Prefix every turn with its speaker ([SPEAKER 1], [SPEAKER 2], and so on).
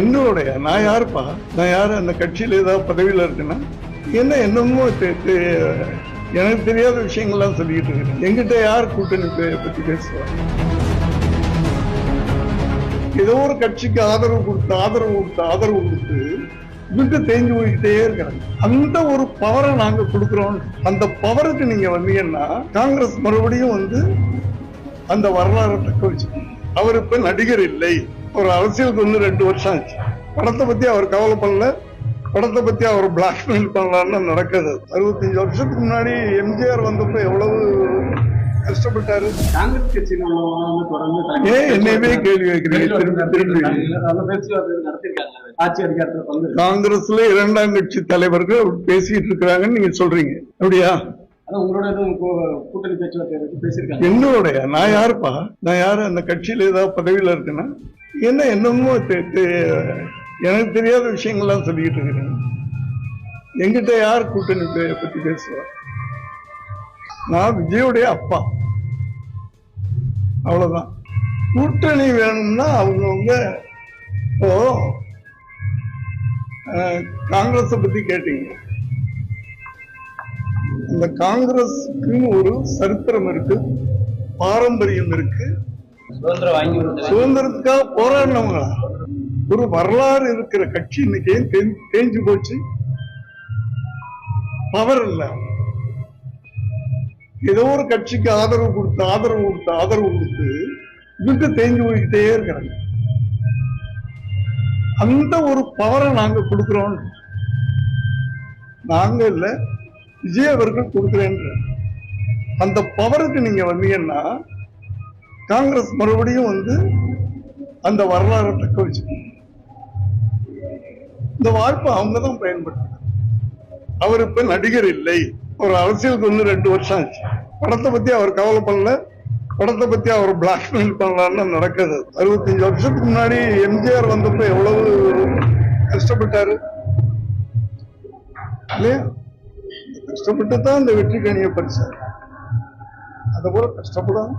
[SPEAKER 1] என்னுடைய நான் யாருப்பா? நான் அந்த ஏதாவது இருக்கேன்னா என்ன என்னமோ எனக்கு தெரியாத விஷயங்கள்லாம் சொல்லிட்டு இருக்கேன். எங்கிட்ட யார் கூட்டணி பேசுவா? ஏதோ ஒரு கட்சிக்கு ஆதரவு கொடுத்து ஆதரவு கொடுத்து ஆதரவு கொடுத்து இவங்க தேஞ்சு போய்கிட்டே இருக்கிறாங்க. அந்த ஒரு பவரை நாங்க கொடுக்குறோம். அந்த பவருக்கு நீங்க வந்தீங்கன்னா காங்கிரஸ் மறுபடியும் வந்து அந்த வரலாறை தக்க வச்சுக்கணும். அவர் இப்ப நடிகர் இல்லை. ஒரு அரசியலுக்கு வந்து ரெண்டு வருஷம் ஆச்சு. படத்தை பத்தி அவர் கவலைப்படல படத்தை பத்தி அவர் பிளாக்மெயில் பண்ணலாம்னு நடக்குது. அறுபத்தஞ்சு வருஷத்துக்கு முன்னாடி எம்ஜிஆர் வந்தப்ப எவ்வளவு கஷ்டப்பட்டாரு?
[SPEAKER 2] காங்கிரஸ் கட்சி
[SPEAKER 1] ஏன் என்னையவே கேள்வி வைக்கிறீங்க? திரும்பி திரும்பி காங்கிரஸ்ல இரண்டாம் கட்சி தலைவர்கள் பேசிட்டு இருக்கிறாங்கன்னு நீங்க சொல்றீங்க. அப்படியா?
[SPEAKER 2] ஆனா உங்களோட கூட்டணி
[SPEAKER 1] நான் யாருப்பா? நான் யாரு? அந்த கட்சியில ஏதாவது பதவியில இருக்கேன்னா என்ன என்னமோ எனக்கு தெரியாத விஷயங்கள்லாம் சொல்லிட்டு இருக்கிறேன். எங்கிட்ட யார் கூட்டணி பத்தி பேசுவா? நான் விஜயோடைய அப்பா. அவ்வளவுதான். கூட்டணி வேணும்னா அவங்கவுங்க இப்போ காங்கிரஸை பத்தி கேட்டீங்க. இந்த காங்கிரஸுக்குன்னு ஒரு சரித்திரம் இருக்கு பாரம்பரியம் இருக்கு. சுதந்திரத்துக்காக போராடினவங்க ஒரு வரலாறு இருக்கிற கட்சி இன்னைக்கு தேஞ்சு போச்சு? பவர் இல்ல. ஏதோ ஒரு கட்சிக்கு ஆதரவு கொடுத்து ஆதரவு கொடுத்து ஆதரவு கொடுத்து இவங்க தேஞ்சு போய்கிட்டே இருக்கிறாங்க. அந்த ஒரு பவரை நாங்க கொடுக்கிறோம். நாங்க இல்ல. விஜய் அவர்கள் கொடுக்குறேன்ற அந்த பவருக்கு நீங்க வந்தீங்கன்னா காங்கிரஸ் மறுபடியும் வந்து அந்த வரலாறு தக்க வச்சுக்கணும் இந்த வாய்ப்பை அவங்க தான் பயன்படுத்த அவர் இப்ப நடிகர் இல்லை. ஒரு அரசியலுக்கு வந்து ரெண்டு வருஷம் ஆச்சு. படத்தை பத்தி அவர் கவலை பண்ணல. படத்தை பத்தி அவர் பிளாக்மெயில் பண்ணலாம்னு நடக்குது. அறுபத்தஞ்சு வருஷத்துக்கு முன்னாடி எம்ஜிஆர் வந்தப்ப எவ்வளவு கஷ்டப்பட்டாரு? இல்லையா? கஷ்டப்பட்டு தான் இந்த வெற்றி கணியை படித்தார் அதை போல கஷ்டப்படும்